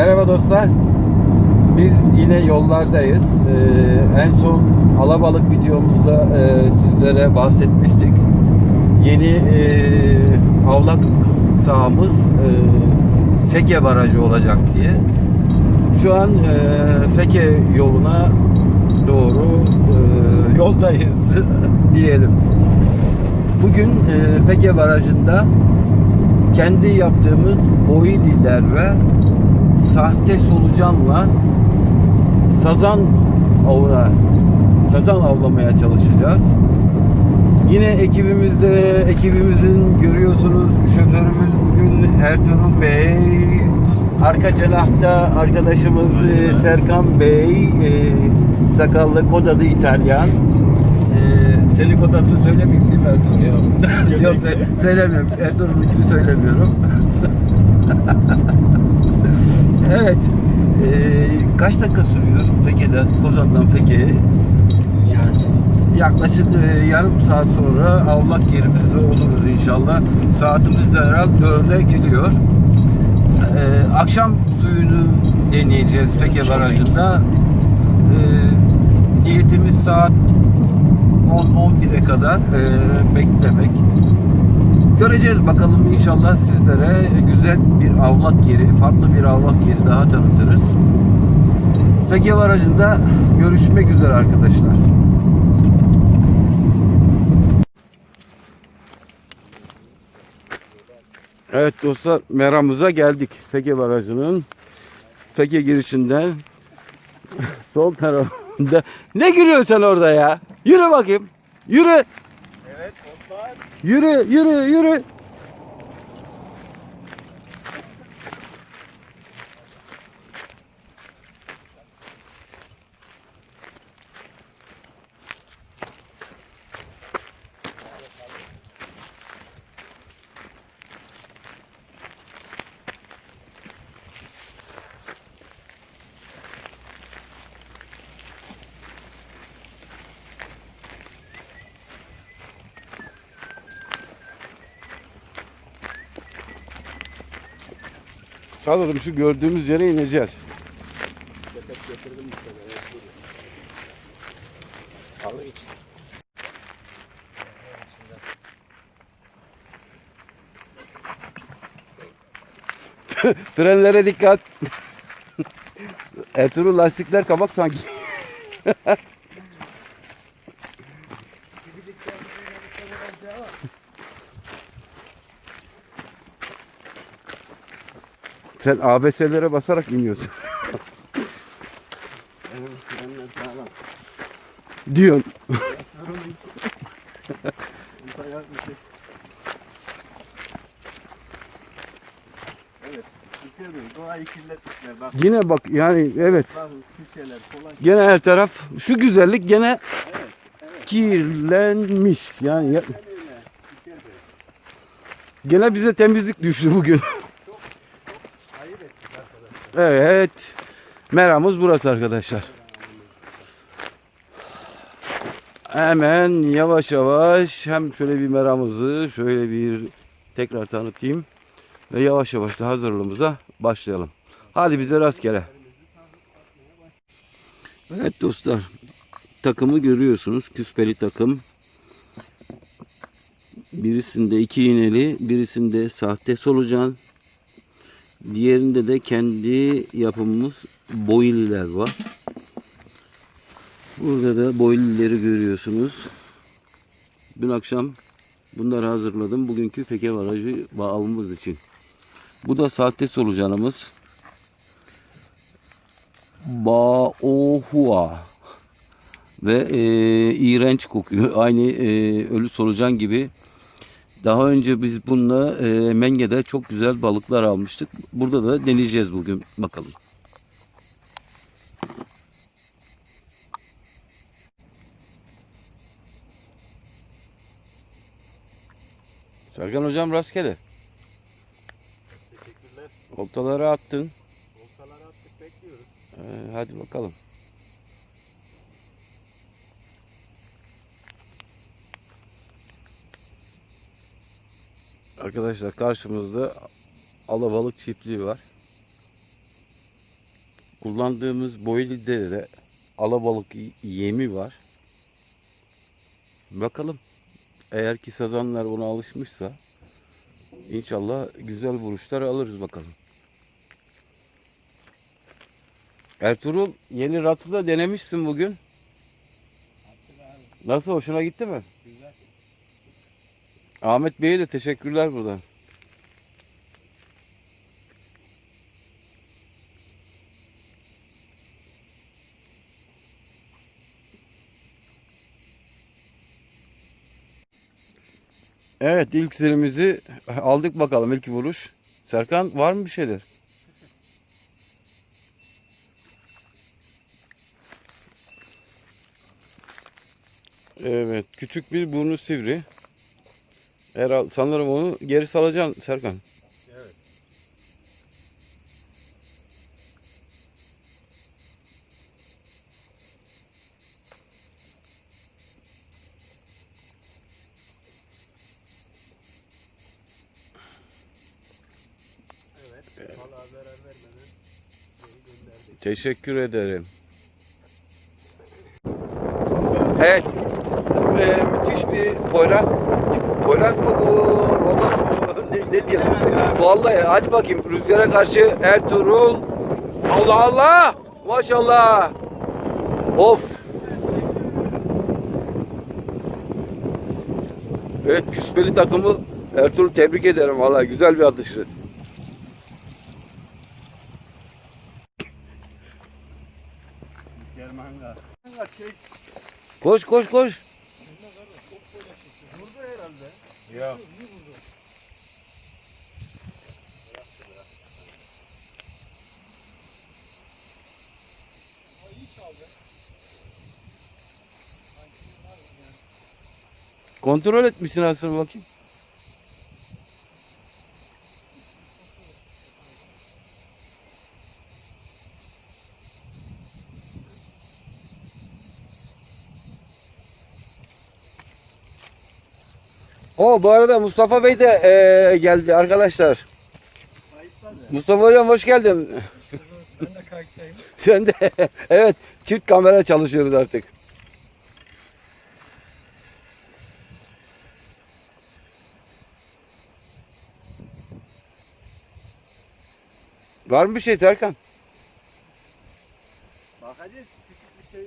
Merhaba dostlar. Biz yine yollardayız. Ee, en son alabalık videomuzda e, sizlere bahsetmiştik. Yeni e, avlak sahamız e, Feke Barajı olacak diye. Şu an e, Feke yoluna doğru e, yoldayız diyelim. Bugün e, Feke Barajı'nda kendi yaptığımız boyililer ve sahte solucanla sazan avına sazan avlamaya çalışacağız. Yine ekibimizde ekibimizin görüyorsunuz şoförümüz bugün Ertuğrul Bey. Arka cenahta arkadaşımız e, Serkan Bey, e, sakallı kod adı İtalyan. E, senin kod adını söylemeyeyim değil mi Ertuğrul? Yok, Yok sö- söylemiyorum. Ertuğrul'un ismini söylemiyorum. evet. E, kaç dakika sürüyor Feke'den, Kozan'dan Feke'ye? Yarım saat. Yaklaşık e, yarım saat sonra avlak yerimizde oluruz inşallah. Saatimiz de herhalde 4'e geliyor. E, akşam suyunu deneyeceğiz Feke Barajı'nda. E, niyetimiz saat 10-11'e kadar e, beklemek. Göreceğiz bakalım inşallah sizlere güzel bir avlak yeri, farklı bir avlak yeri daha tanıtırız. Feke Barajı'nda görüşmek üzere arkadaşlar. Evet dostlar meramıza geldik. Feke Barajı'nın Feke girişinden sol tarafında. Ne gülüyorsun sen orada ya? Yürü bakayım. Yürü. Yürü, yürü, yürü. Sanırım şu gördüğümüz yere ineceğiz. Frenlere dikkat. Ertuğrul lastikler kabak sanki. Sen ABS'lere basarak iniyorsun. Diyorsun. Evet. Şükür Bey doğayı kirletmişler. Bak Yine bak yani evet. Gene her taraf şu güzellik gene kirlenmiş. Yani ya- gene bize temizlik düştü bugün. Evet. Meramız burası arkadaşlar. Hemen yavaş yavaş hem şöyle bir meramızı şöyle bir tekrar tanıtayım. Ve yavaş yavaş da hazırlığımıza başlayalım. Hadi bize rastgele. Evet dostlar. Takımı görüyorsunuz. Küspeli takım. Birisinde iki iğneli, birisinde sahte solucan, Diğerinde de kendi yapımımız boyliler var. Burada da boylileri görüyorsunuz. Dün akşam bunları hazırladım. Bugünkü Feke Barajı avımız için. Bu da sahte solucanımız. Baohua. Ve e, iğrenç kokuyor. Aynı e, ölü solucan gibi. Daha önce biz bununla e, Menge'de çok güzel balıklar almıştık. Burada da deneyeceğiz bugün bakalım. Serkan hocam rastgele. Teşekkürler. Oltaları attın. Oltaları attık bekliyoruz. Ee, hadi bakalım. Arkadaşlar karşımızda alabalık çiftliği var. kullandığımız boyliде de alabalık yemi var. Bakalım. Eğer ki sazanlar ona alışmışsa inşallah güzel vuruşlar alırız bakalım. Ertuğrul yeni ratı da denemişsin bugün. Nasıl hoşuna gitti mi? Güzel. Ahmet Bey'e de teşekkürler buradan. Evet ilk zilimizi aldık bakalım ilk vuruş. Serkan var mı bir şeyler? Evet küçük bir burnu sivri. Herhal sanırım onu geri salacaksın Serkan. Evet. Evet. Vallahi zarar vermeden geri gönderdik. Teşekkür ederim. Evet. Ee, müthiş bir Poyraz. Poyraz mı bu? Rodos mu? Ne, ne diyelim? Vallahi hadi bakayım rüzgara karşı Ertuğrul. Allah Allah. Maşallah. Of. Evet küspeli takımı Ertuğrul tebrik ederim vallahi güzel bir atıştı. Koş koş koş. vurdu Ya. Kontrol etmişsin aslında bakayım. O bu arada Mustafa Bey de eee, geldi arkadaşlar. Mustafa Hocam hoş geldin. Ben de kayıttayım. Sen de evet çift kamera çalışıyoruz artık. Var mı bir şey Serkan? Bakacağız küçük bir şey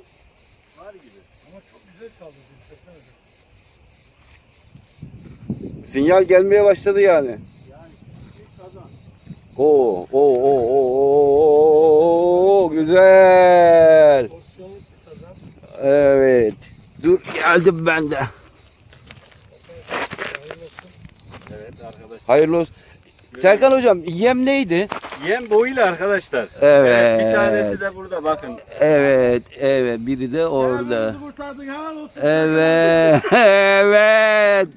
var gibi. Ama çok güzel çaldı Serkan Hocam. Sinyal gelmeye başladı yani. Oo, oo, oo, oo, oo, güzel. Porsiyonluk bir sazan. Evet. Dur geldim ben de. Hayırlı olsun. Evet arkadaşlar. Hayırlı olsun. Serkan hocam yem neydi? Yem boyuyla arkadaşlar. Evet. Bir tanesi de burada bakın. Evet, evet. Biri de orada. Evet, evet.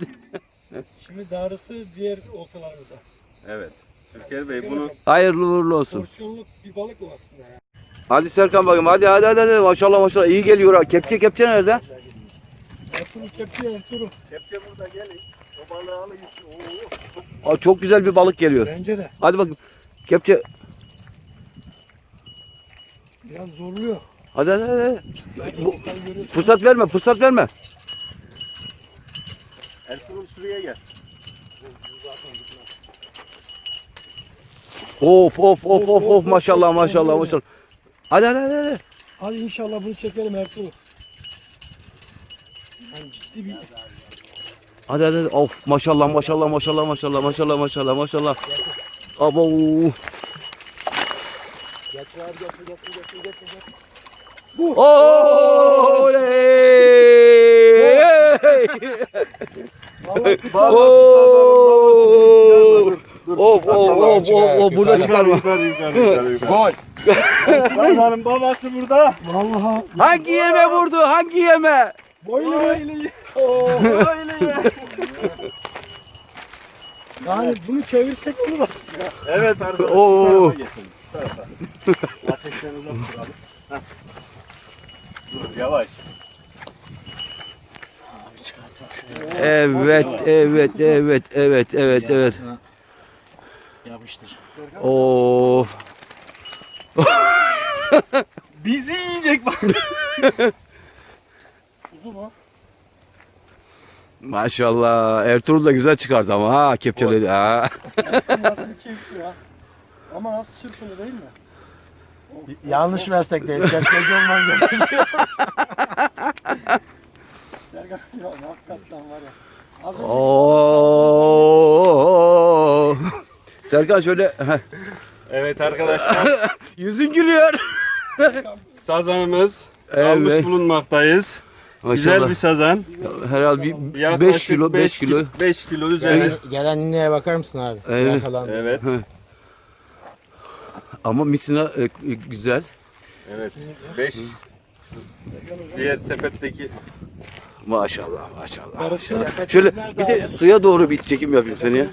Şimdi darısı diğer oltalarınıza. Evet. Türker Bey bunu Hayırlı uğurlu olsun. Porsiyonluk bir balık o aslında ya. Hadi Serkan bakayım. Hadi hadi hadi. hadi. Maşallah maşallah. iyi geliyor. ha. Kepçe kepçe nerede? Ertuğrul kepçe Ertuğrul. kepçe burada gelin. O balığı alın. Oo. Aa, çok güzel bir balık geliyor. Bence de. Hadi bakayım. Kepçe. Biraz zorluyor. Hadi hadi hadi. Görüyorsun. Fırsat verme, fırsat verme. Ertuğrul şuraya gel. Of of of of of maşallah maşallah maşallah. Hadi hadi hadi. hadi. Hadi inşallah bunu çekelim Ertuğrul. Yani ciddi bir Hadi hadi. hadi. Of maşallah maşallah maşallah maşallah maşallah maşallah maşallah. Abo. Getir abi getir getir getir getir. getir. Oley! Vallahi Oo! Of of of of of burada çıkarma. Yukarı yukarı yukarı yukarı. Gol. Babanın babası burada. Vallahi Hangi yeme vurdu? Hangi yeme? boylu mu? Yani bunu çevirsek olur aslında. Evet arkadaşlar. Oo. Ateşten uzak duralım. Dur yavaş. Evet, evet, evet, evet, evet, evet. Yapıştır. Of. Bizi yiyecek bak. Uzun o. Maşallah Ertuğrul da güzel çıkardı ama ha kepçeledi ha. Nasıl bir keyifli ya. Ama nasıl çırpılı değil mi? Yanlış meslek değil. Gerçekçi olman gerekiyor. Serkan ya hakikaten var ya. Az önce Oo. Serkan şöyle Evet arkadaşlar yüzün gülüyor. sazanımız Evet. almış bulunmaktayız. Güzel Maşallah. bir sazan. Herhalde bir Yaklaşık 5 kilo 5 beş kilo. 5 kilo üzeri. Gelen, gelen nineye bakar mısın abi? Evet. Evet. Ama misina e, güzel. Evet. 5 Diğer sepetteki Maşallah maşallah. Darısı, Şöyle bir de suya doğru bir çekim yapayım seni ya.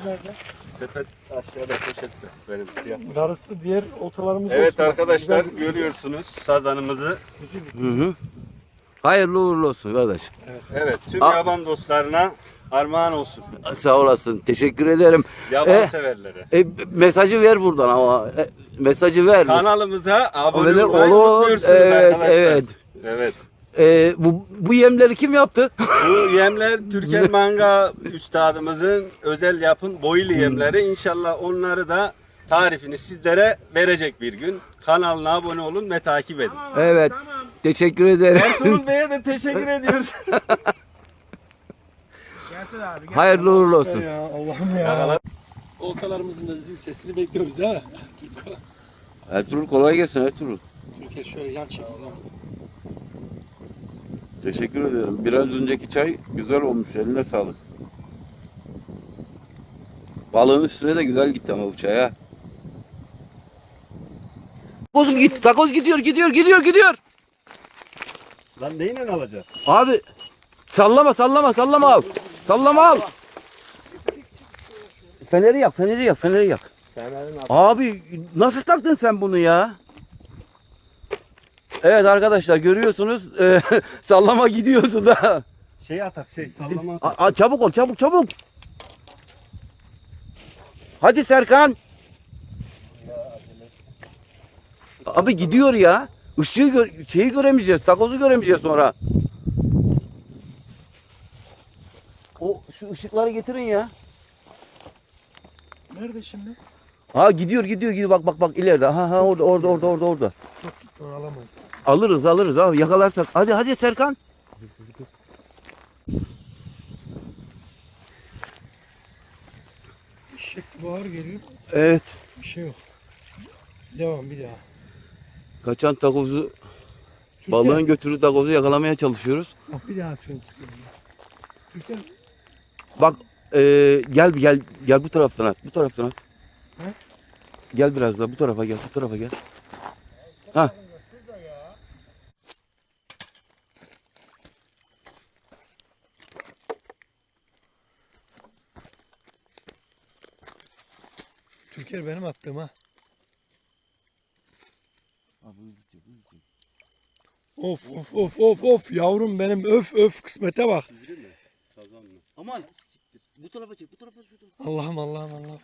sepet aşağıda poşette benim siyah. darısı diğer oltalarımız Evet olsun. arkadaşlar Güzel- görüyorsunuz sazanımızı. Hı hı. Hayırlı uğurlu olsun kardeş. Evet tüm Aa. yaban dostlarına armağan olsun. Sağ olasın. Teşekkür ederim. Yaban Eh. severlere. E, mesajı ver buradan ama. E, mesajı ver. Kanalımıza abone olmayı olur. unutmuyorsunuz Evet, arkadaşlar. evet. Evet. E, bu, bu yemleri kim yaptı? Bu yemler Türkan Manga üstadımızın özel yapın boylu yemleri. İnşallah onları da tarifini sizlere verecek bir gün. Kanalına abone olun ve takip edin. Evet. Teşekkür ederim. Ertuğrul Bey'e de teşekkür ediyoruz. Hayırlı uğurlu olsun. Ya Allah'ım ya. Oltalarımızın da zil sesini bekliyoruz değil mi? Ertuğrul kolay gelsin Ertuğrul. Türkiye şöyle yan çekelim. Teşekkür ederim. Biraz önceki çay güzel olmuş. Eline sağlık. Balığın üstüne de güzel gitti ama bu çay ha. Takoz gitti. Takoz gidiyor, gidiyor, gidiyor, gidiyor. Lan neyle alacağız? Abi sallama, sallama, sallama al. Sallama al. Feneri yak, feneri yak, feneri yak. Abi nasıl taktın sen bunu ya? Evet arkadaşlar görüyorsunuz e, sallama gidiyordu da. Şey atak şey sallama A- a- çabuk ol çabuk çabuk. Hadi Serkan. Abi gidiyor ya. Işığı gör şeyi göremeyeceğiz. Takozu göremeyeceğiz sonra. O şu ışıkları getirin ya. Nerede şimdi? Ha gidiyor gidiyor gidiyor bak bak bak ileride. Ha ha orada orada orada orada orada. Dur alamayız. Alırız alırız abi yakalarsak. Hadi hadi Serkan. Işık bağır geliyor. Evet. Bir şey yok. Devam bir daha. Kaçan takozu Türkan, balığın götürü takozu yakalamaya çalışıyoruz. Bak bir daha atıyorum. Türkan Bak eee, gel gel gel bu taraftan at. Bu taraftan at. He? Gel biraz daha bu tarafa gel. Bu tarafa gel. Ha. Türker benim attığım ha. Of of of of of yavrum benim öf öf kısmete bak. Aman bu tarafa çek. Bu tarafa çek. Allah'ım Allah'ım Allah'ım.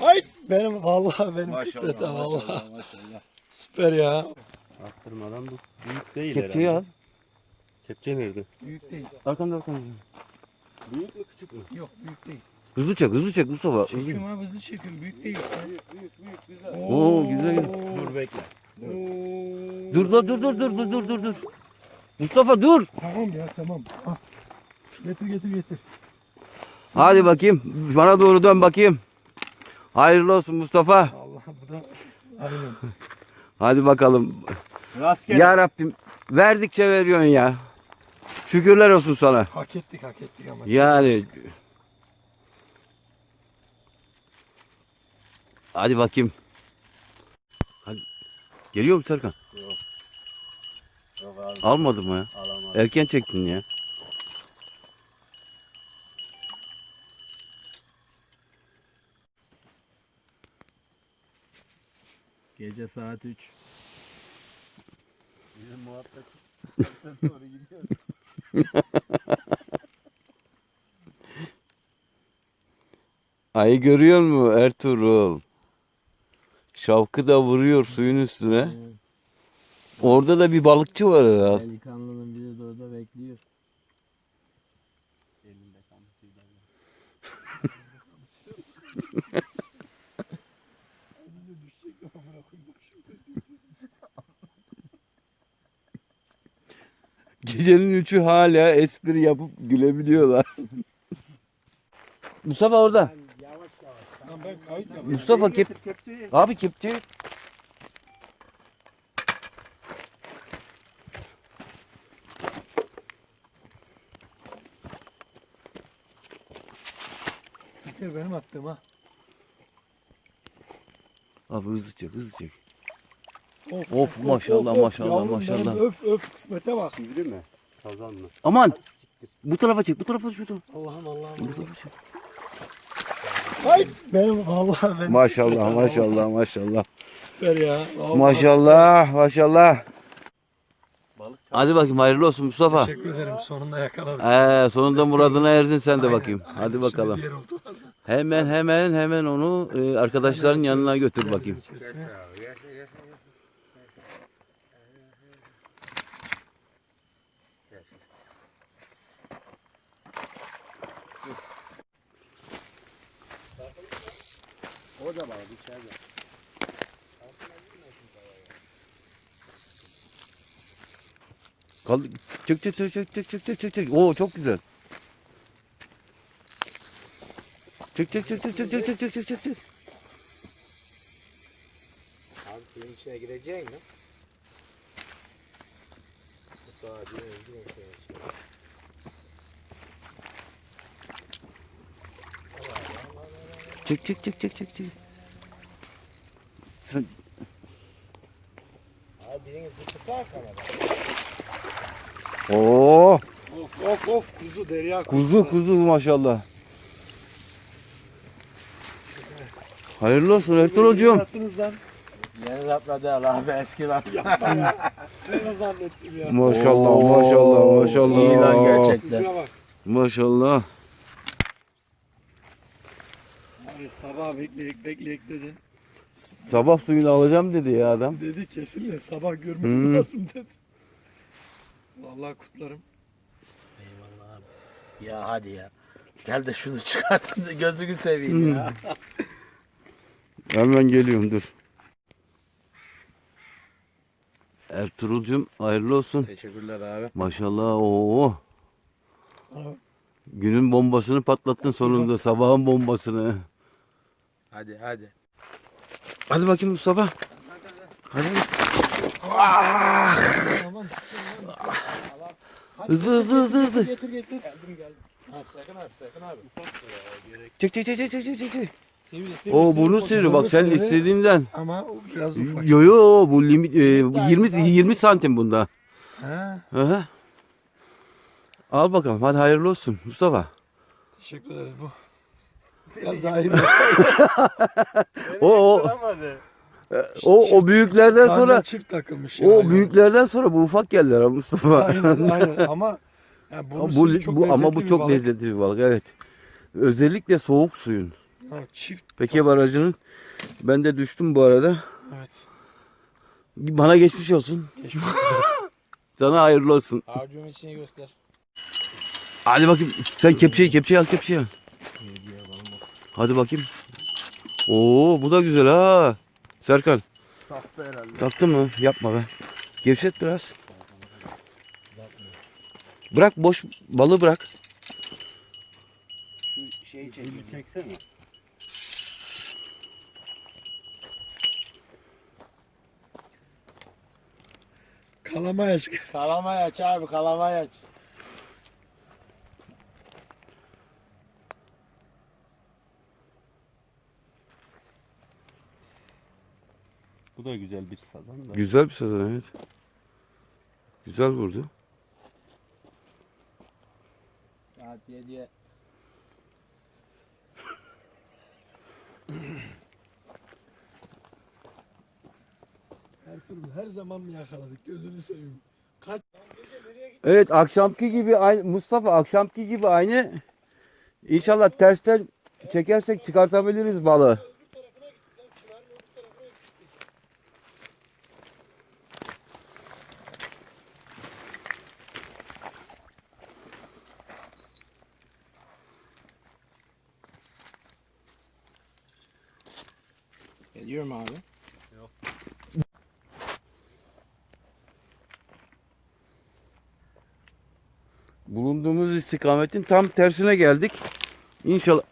Ay benim vallahi benim kısmete vallahi. Süper ya. Arttırmadan bu büyük değil Kepçeyi al. Kepçe nerede? Büyük değil. Arkanda arkanda. Büyük mü küçük mü? Yok büyük değil. Hızlı çek, hızlı çek Mustafa. Hızlı. Çekiyorum abi hızlı çekiyorum. Büyük değil işte. Büyük büyük güzel. Oo, güzel, güzel. Dur bekle. Oo. Dur la, dur dur dur dur dur dur dur. Mustafa dur. Tamam ya tamam. Al. Getir getir getir. Hadi bakayım. Bana doğru dön bakayım. Hayırlı olsun Mustafa. Allah bu da. Aynen. Hadi bakalım. Rastgele. Ya Rabbim verdikçe veriyorsun ya. Şükürler olsun sana. Hak ettik hak ettik ama. Yani Hadi bakayım. Hadi. Geliyor mu Serkan? Yok abi Almadım mı ya? alamadım. Erken çektin ya. Gece saat 3. Bizim muhabbet doğru gidiyor. Ayı görüyor musun Ertuğrul? Şavkı da vuruyor suyun üstüne. Orada da bir balıkçı var herhalde. Delikanlının biri de orada bekliyor. Gecenin üçü hala espri yapıp gülebiliyorlar. Mustafa orada. Lan ben kayıt yapıyorum. Mustafa kep... Abi kepçe. Bir kere benim attığım ha. Abi hızlı çek hızlı çek. Of, Of, maşallah, maşallah, Yavrum maşallah. benim öf öf kısmete bak. Sivri mi? Sazan mı? Aman. Bu tarafa çek bu tarafa çek. bu tarafa. Allah'ım Allah'ım. Bu tarafa çek. Ay benim vallahi benim. Maşallah maşallah maşallah. Süper ya. Vallahi. Maşallah maşallah. Hadi bakayım hayırlı olsun Mustafa. Teşekkür ederim. Sonunda yakaladım. Ee, sonunda muradına erdin sen de bakayım. aynen. Hadi bakalım. Hemen hemen hemen onu e, arkadaşların yanına götür bakayım. Da var içeride. Kal çık çık çık çık çık çık çık çık çık. Oo çok güzel. Çık çık çık çık çık çık çık çık çık çık çık. Abi suyun içine gireceksin mi? Yine yine şey. Çık çık çık çık çık çık. Sen Abi birinin zıttı var kanada. Oo Of of of kuzu derya kuzu kuzu maşallah. Hayırlı olsun Ertuğrul'cum. Attınız lan. Yeni zapla değil abi eski zap. Ben ne zannettim ya. Maşallah Oo, maşallah maşallah. iyi lan gerçekten. Bak. Maşallah. Abi sabah bekleyek bekleyek dedin. Sabah suyunu alacağım dedi ya adam. Dedi kesinlikle sabah görmedim Hmm. lazım dedi. Vallahi kutlarım. Eyvallah abi. Ya hadi ya. Gel de şunu çıkartın da gözünü seveyim ya. Hemen geliyorum dur. Ertuğrul'cum hayırlı olsun. Teşekkürler abi. Maşallah oo. Günün bombasını patlattın sonunda sabahın bombasını. Hadi hadi. Hadi bakayım Mustafa. Hadi. Aman. Hızlı hızlı hızlı hızlı. Getir getir. Geldim geldim. Ha sakın abi sakın abi. Çek çek çek çek çek çek çek. Oo burnu sivri bak sen sivri. istediğinden. Ama o biraz ufak. Yo yo bu limit e, bu 20 20 santim bunda. Ha, hı. Al bakalım hadi hayırlı olsun Mustafa. teşekkür ederiz bu. Biraz daha iyi. O o o, o büyüklerden Sonra sonra çift takılmış. o yani. büyüklerden sonra bu ufak geldiler ha Mustafa. Aynen aynen ama yani bu, bunun bu, çok bu ama bu çok balık. lezzetli bir balık evet. Özellikle soğuk suyun. Ha, çift Peki barajının ben de düştüm bu arada. evet. Bana geçmiş olsun. Geçmiş Sana hayırlı olsun. Avucumun içini göster. Hadi bakayım sen kepçeyi kepçeyi al kepçeyi al. Hadi bakayım. Oo bu da güzel ha. Serkan Taktı herhalde. taktın mı? Yapma be. Gevşet biraz. Bırak boş balığı bırak. Şu şeyi çek. Elini çeksene. Kalamaya aç. Kalamay aç abi kalamay aç. Da güzel bir sazan da. Güzel bir sezon evet. Güzel vurdu. Saat 7'ye. Her türlü her zaman mı yakaladık? Gözünü seveyim. Kaç Evet akşamki gibi aynı Mustafa akşamki gibi aynı. İnşallah tersten çekersek çıkartabiliriz balığı. Geliyor mu abi? Bulunduğumuz istikametin tam tersine geldik. İnşallah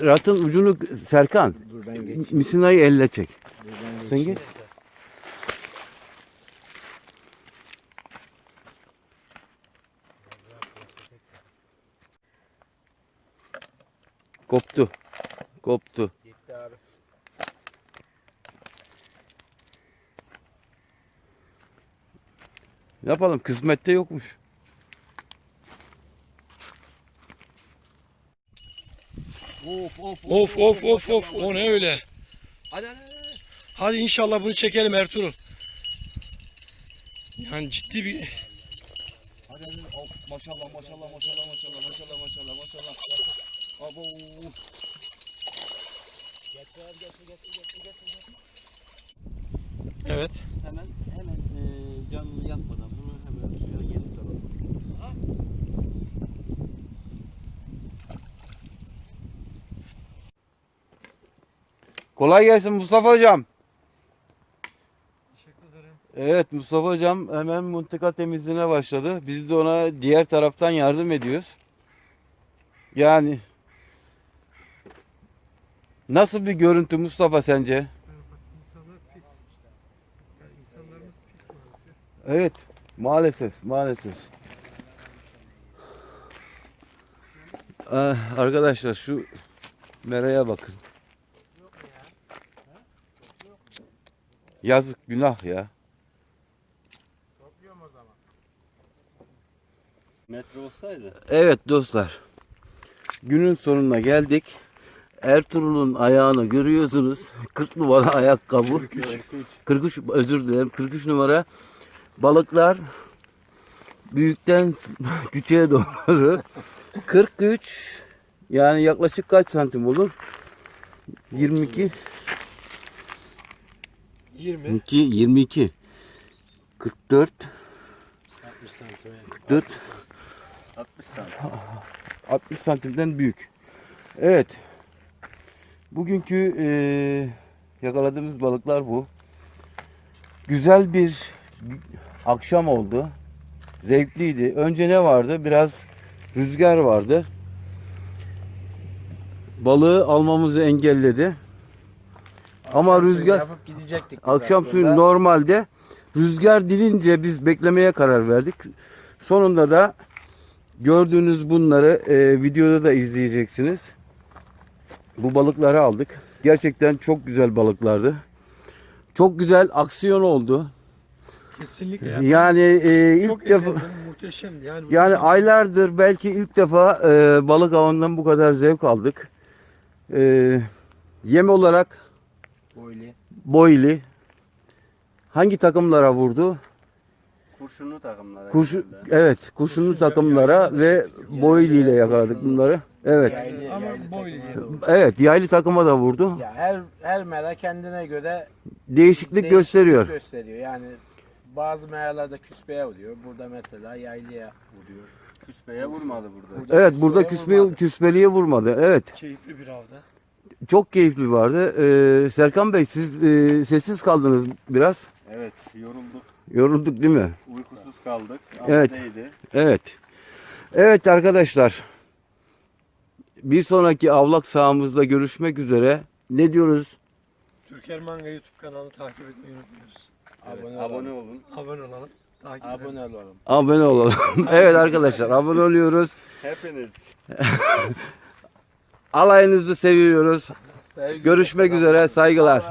ratın ucunu Serkan Dur ben misinayı elle çek. Dur ben. Sen geç. Koptu. Koptu. Gitti abi. Ne yapalım kısmette yokmuş. Of of of of o ne öyle? Hadi hadi. inşallah bunu çekelim Ertuğrul. Yani ciddi bir Hadi hadi of, maşallah maşallah maşallah maşallah maşallah maşallah maşallah. Abo. evet. Hemen hemen e, canını yakmadan bunu hemen suya geri salalım. Kolay gelsin Mustafa hocam. Teşekkür ederim. Evet Mustafa hocam hemen mıntıka temizliğine başladı. Biz de ona diğer taraftan yardım ediyoruz. Yani nasıl bir görüntü Mustafa sence? İnsanlar pis. Yani insanlarımız pis maalesef. Evet maalesef maalesef. Ah, arkadaşlar şu meraya bakın. Yazık günah ya. Topluyorum o zaman. Metre olsaydı. Evet dostlar. Günün sonuna geldik. Ertuğrul'un ayağını görüyorsunuz. 40 numara ayakkabı. 43 özür dilerim. 43 numara balıklar büyükten küçüğe doğru 43 yani yaklaşık kaç santim olur? 22 20. 22 22 44 60 santim. 44 60 santim. 60 santimden büyük. Evet. Bugünkü eee, yakaladığımız balıklar bu. Güzel bir akşam oldu. Zevkliydi. Önce ne vardı? Biraz rüzgar vardı. Balığı almamızı engelledi. Ama Akşam suyu rüzgar Yapıp gidecektik. biz akşam suyu aslında. normalde rüzgar dilince biz beklemeye karar verdik. Sonunda da gördüğünüz bunları e, videoda da izleyeceksiniz. Bu balıkları aldık. Gerçekten çok güzel balıklardı. Çok güzel aksiyon oldu. Kesinlikle ya. Yani e, ilk Çok defa eğlendim, muhteşemdi. Yani, yani aylardır belki ilk defa e, balık avından bu kadar zevk aldık. E, yem olarak Boylu. boyli hangi takımlara vurdu? Kurşunlu takımlara. Kurşun, genelde. evet, kurşunlu takımlara ve Boyli ile yakaladık bunları. Evet. Yaylı, Ama yaylı boylu doğru. Evet, yaylı takıma da vurdu. Ya her her mera kendine göre Değişiklik değişiklik gösteriyor. gösteriyor. Yani bazı meralarda küspeye vuruyor. Burada mesela yaylıya vuruyor. Küspeye vurmadı burada. Burada Evet, burada küspe, vurmadı. küspeliğe vurmadı. Evet, Keyifli bir avda. Çok keyifli vardı. Ee, Serkan Bey siz e, sessiz kaldınız biraz. Evet yorulduk. Yorulduk değil mi? Uykusuz kaldık. Evet. Aftaydı. Evet. Evet arkadaşlar. Bir sonraki avlak sahamızda görüşmek üzere. Ne diyoruz? Türker Manga YouTube kanalını takip etmeyi unutmuyoruz. Abone, Abone olun. Abone olalım. Takip edelim. Abone olalım. Abone olalım. evet arkadaşlar abone oluyoruz. Hepiniz. Alayınızı seviyoruz. Sevgiyle Görüşmek üzere saygılar.